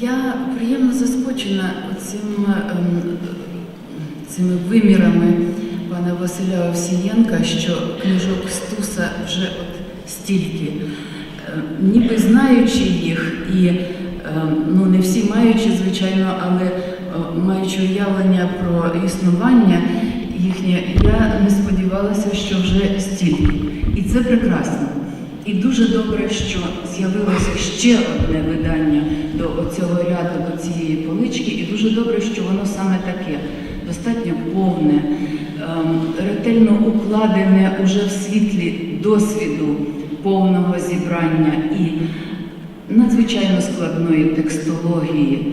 Я приємно заскочена цим, цими вимірами пана Василя Овсієнка, що книжок Стуса вже от стільки. Е, Ніби знаючи їх, і е, ну не всі маючи, звичайно, але е, маючи уявлення про існування їхнє, я не сподівалася, що вже стільки. І це прекрасно. І дуже добре, що з'явилося ще одне видання до цього ряду, до цієї полички, і дуже добре, що воно саме таке, достатньо повне, ем, ретельно укладене уже в світлі досвіду повного зібрання і надзвичайно складної текстології,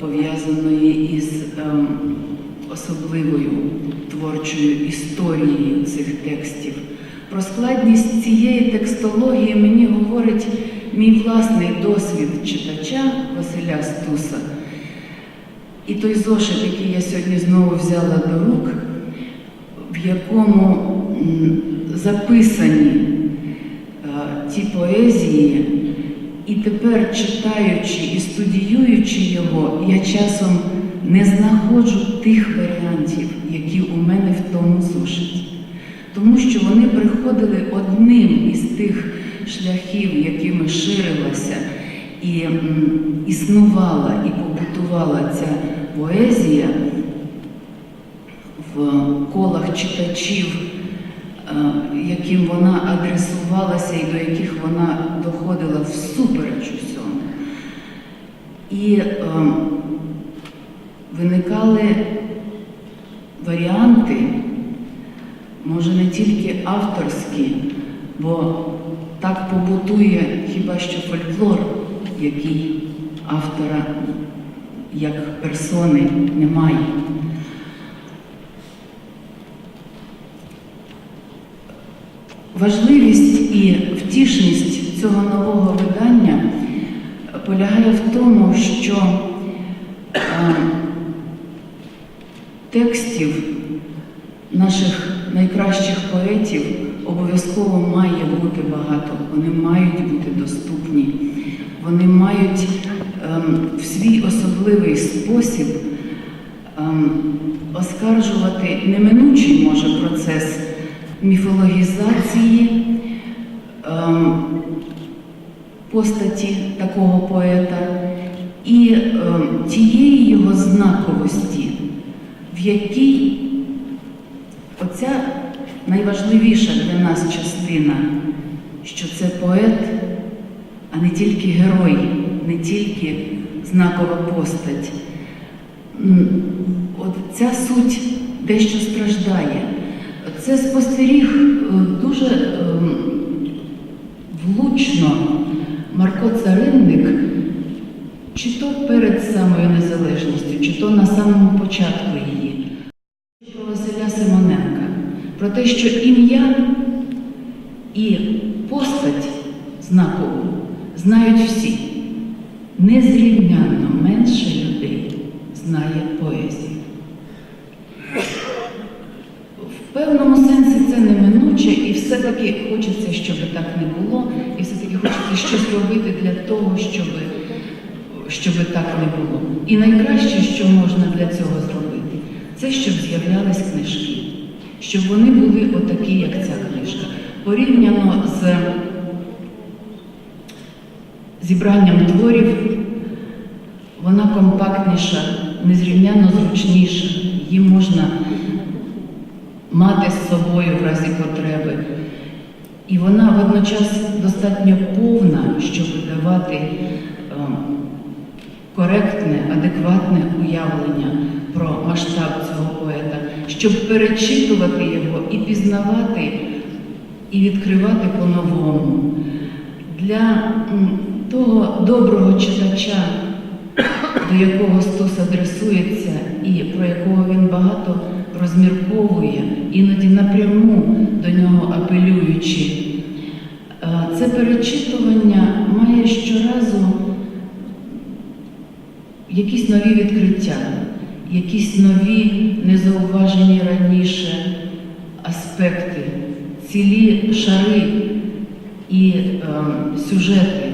пов'язаної із ем, особливою творчою історією цих текстів. Про складність цієї текстології мені говорить мій власний досвід читача Василя Стуса. І той зошит, який я сьогодні знову взяла до рук, в якому записані е, ті поезії, і тепер читаючи і студіюючи його, я часом не знаходжу тих варіантів, які у мене в тому зошиті. Тому що вони приходили одним із тих шляхів, якими ширилася і існувала і побутувала ця поезія в колах читачів, е, яким вона адресувалася і до яких вона доходила всупереч усьому. І е, виникали варіанти може не тільки авторські, бо так побутує хіба що фольклор, який автора як персони немає. Важливість і втішність цього нового видання полягає в тому, що текстів наших найкращих поетів обов'язково має бути багато, вони мають бути доступні, вони мають ем, в свій особливий спосіб ем, оскаржувати неминучий може процес міфологізації ем, постаті такого поета і ем, тієї його знаковості, в якій Оця найважливіша для нас частина, що це поет, а не тільки герой, не тільки знакова постать. От ця суть дещо страждає. Це спостеріг е, дуже ем, влучно Марко Царинник, чи то перед самою незалежністю, чи то на самому початку її про Василя Симоненка, про те, що ім'я і постать знакову знають всі. Незрівнянно менше людей знає поезію. В певному сенсі це неминуче, і все-таки хочеться, щоб так не було, і все-таки хочеться щось робити для того, щоб, щоб так не було. І найкраще, що можна для цього зробити, це щоб з'являлись книжки, щоб вони були отакі, як ця книжка. Порівняно з зібранням творів, вона компактніша, незрівняно зручніша. Її можна мати з собою в разі потреби. І вона водночас достатньо повна, щоб давати ем, коректне, адекватне уявлення про масштаб цього поета, щоб перечитувати його і пізнавати, і відкривати по-новому. Для того доброго читача, до якого Стус адресується і про якого він багато розмірковує, іноді напряму до нього апелюючи, е, це перечитування має щоразу якісь нові відкриття, якісь нові незауважені раніше аспекти, цілі шари і е, сюжети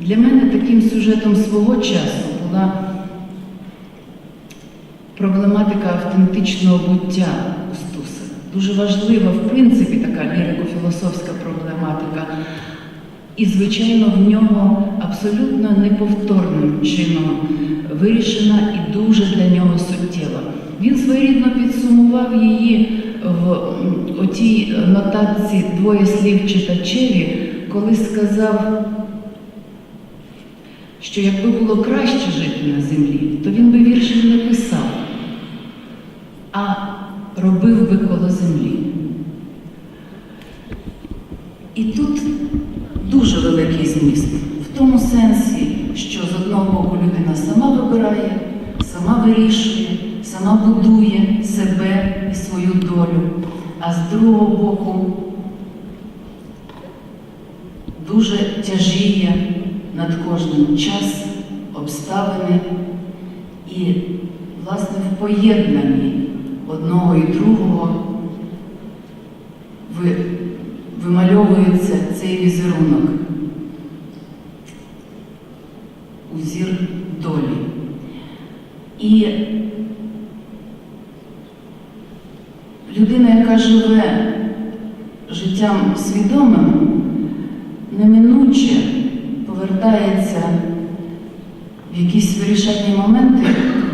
Для мене таким сюжетом свого часу була проблематика автентичного буття Устуса. Дуже важлива, в принципі, така лірико-філософська проблематика. І, звичайно, в нього абсолютно неповторним чином вирішена і дуже для нього суттєва. Він своєрідно підсумував її в отій нотації двоє слів читачеві, коли сказав, що якби було краще жити на землі, то він би віршів не писав, а робив би коло землі. І тут дуже великий зміст. В тому сенсі, що з одного боку людина сама вибирає, сама вирішує, сама будує себе і свою долю, а з другого боку дуже тяжіє над кожним час, обставини і, власне, в поєднанні одного і другого ви, вимальовується цей візерунок, І людина, яка живе життям свідомим, неминуче повертається в якісь вирішальні моменти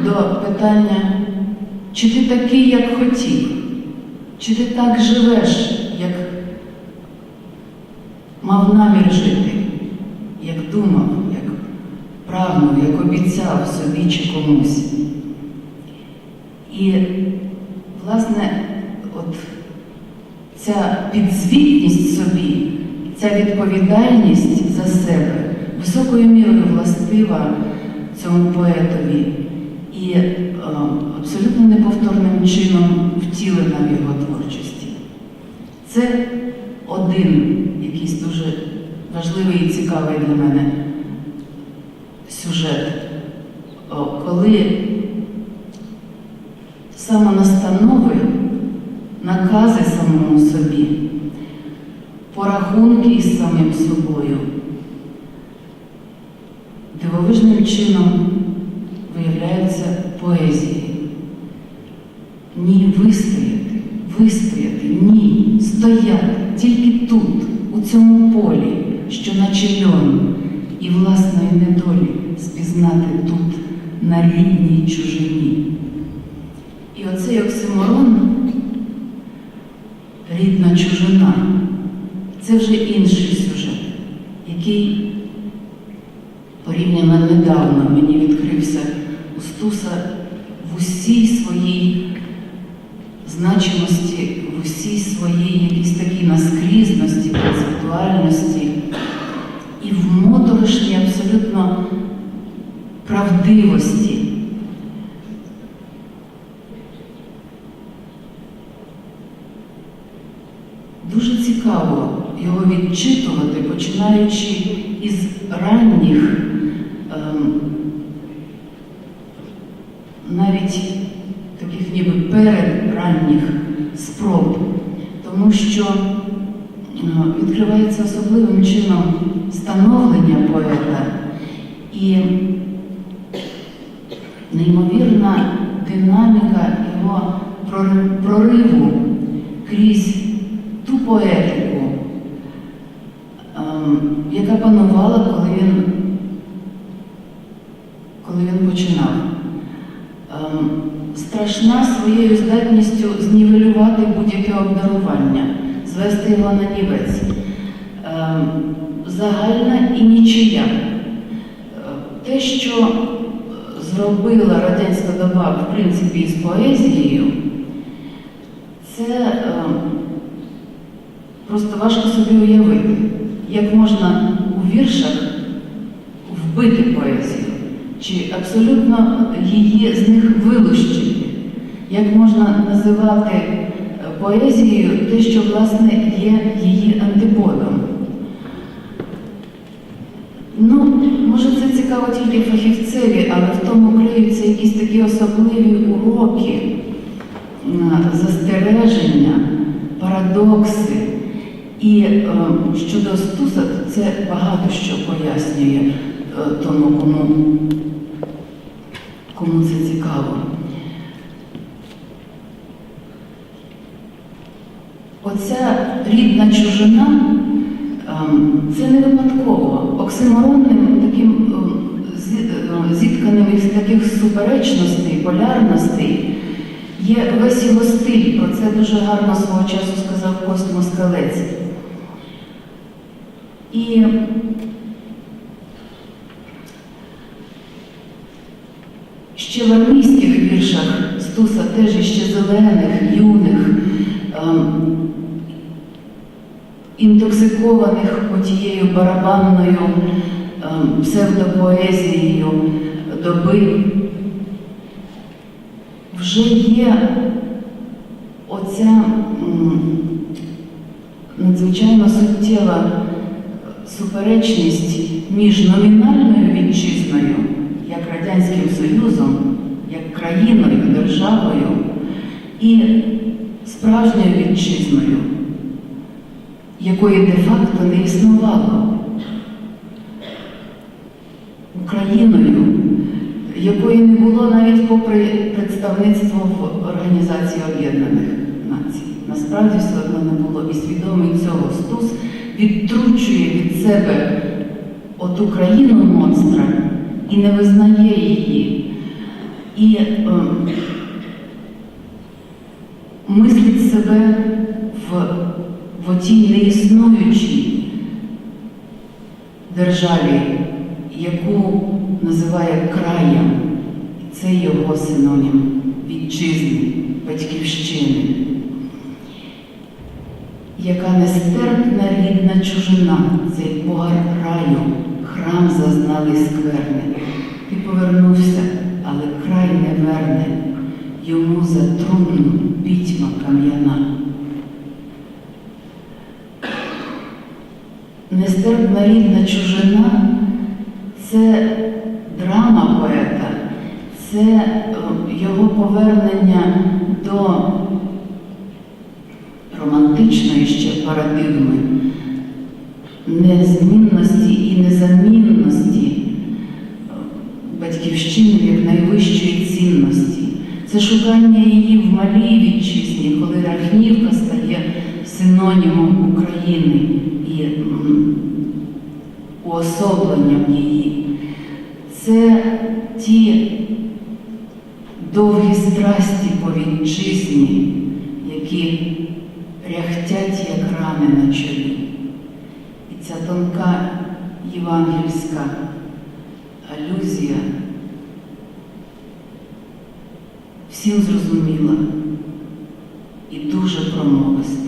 до питання, чи ти такий, як хотів, чи ти так живеш, як мав намір жити, як думав, як прагнув, як обіцяв собі чи комусь. І, власне, от ця підзвітність собі, ця відповідальність за себе високою мірою властива цьому поетові і е, абсолютно неповторним чином втілена в його творчості. Це один якийсь дуже важливий і цікавий для мене сюжет, коли самонастанови, накази самому собі, порахунки із самим собою дивовижним чином виявляються поезії. Ні, вистояти, вистояти, ні, стояти тільки тут, у цьому полі, що наче льон, і власної недолі спізнати тут, на рідній чужині. І рідна чужина, це вже інший сюжет, який порівняно недавно мені відкрився у Стуса в усій своїй значимості, в усій своїй якійсь такій наскрізності, концептуальності і в моторошній абсолютно правдивості. Дуже цікаво його відчитувати, починаючи із ранніх, ем, навіть таких ніби передранніх спроб, тому що е, відкривається особливим чином становлення поета і неймовірна динаміка його прориву крізь ту поетику, ем, яка панувала, коли він, коли він починав. Ем, страшна своєю здатністю знівелювати будь-яке обдарування, звести його на нівець. Ем, загальна і нічия. Е, Те, що зробила радянська доба, в принципі, із поезією, це просто важко собі уявити, як можна у віршах вбити поезію, чи абсолютно її з них вилущити, як можна називати е, поезією те, що власне є її антиподом. Ну, може, це цікаво тільки фахівцеві, але в тому криються якісь такі особливі уроки, застереження, парадокси І е, щодо Стуса, це багато що пояснює е, тому, кому, кому це цікаво. Оця рідна чужина ем, це не випадково. Оксиморонним таким ем, е, зітканим із таких суперечностей, полярностей є весь його стиль. Про це дуже гарно свого часу сказав Кость Москалець. І ще в армійських віршах Стуса теж іще зелених, юних, ем, інтоксикованих отією барабанною ем, псевдопоезією доби, вже є оця надзвичайно суттєва суперечність між номінальною вітчизною, як Радянським Союзом, як країною, державою, і справжньою вітчизною, якої де-факто не існувало. Україною, якої не було навіть попри представництво в Організації Об'єднаних Націй. Насправді все одно не було. І свідомий цього Стус відтручує від себе оту країну монстра і не визнає її. І ем, мислить себе в, в отій неіснуючій державі, яку називає краєм. Це його синонім вітчизни, батьківщини, яка нестерпна рідна чужина, цей погар раю, храм зазнали скверни. Ти повернувся, але край не верне, йому за пітьма кам'яна. Нестерпна рідна чужина це драма поета, це е, його повернення до романтичної ще парадигми незмінності і незамінності е, батьківщини як найвищої цінності. Це шукання її в малій вітчизні, коли Рахнівка стає синонімом України і уособленням її. Це ті довгі страсті по вітчизні, які ряхтять, як рани на чолі. І ця тонка євангельська алюзія всім зрозуміла і дуже промовиста.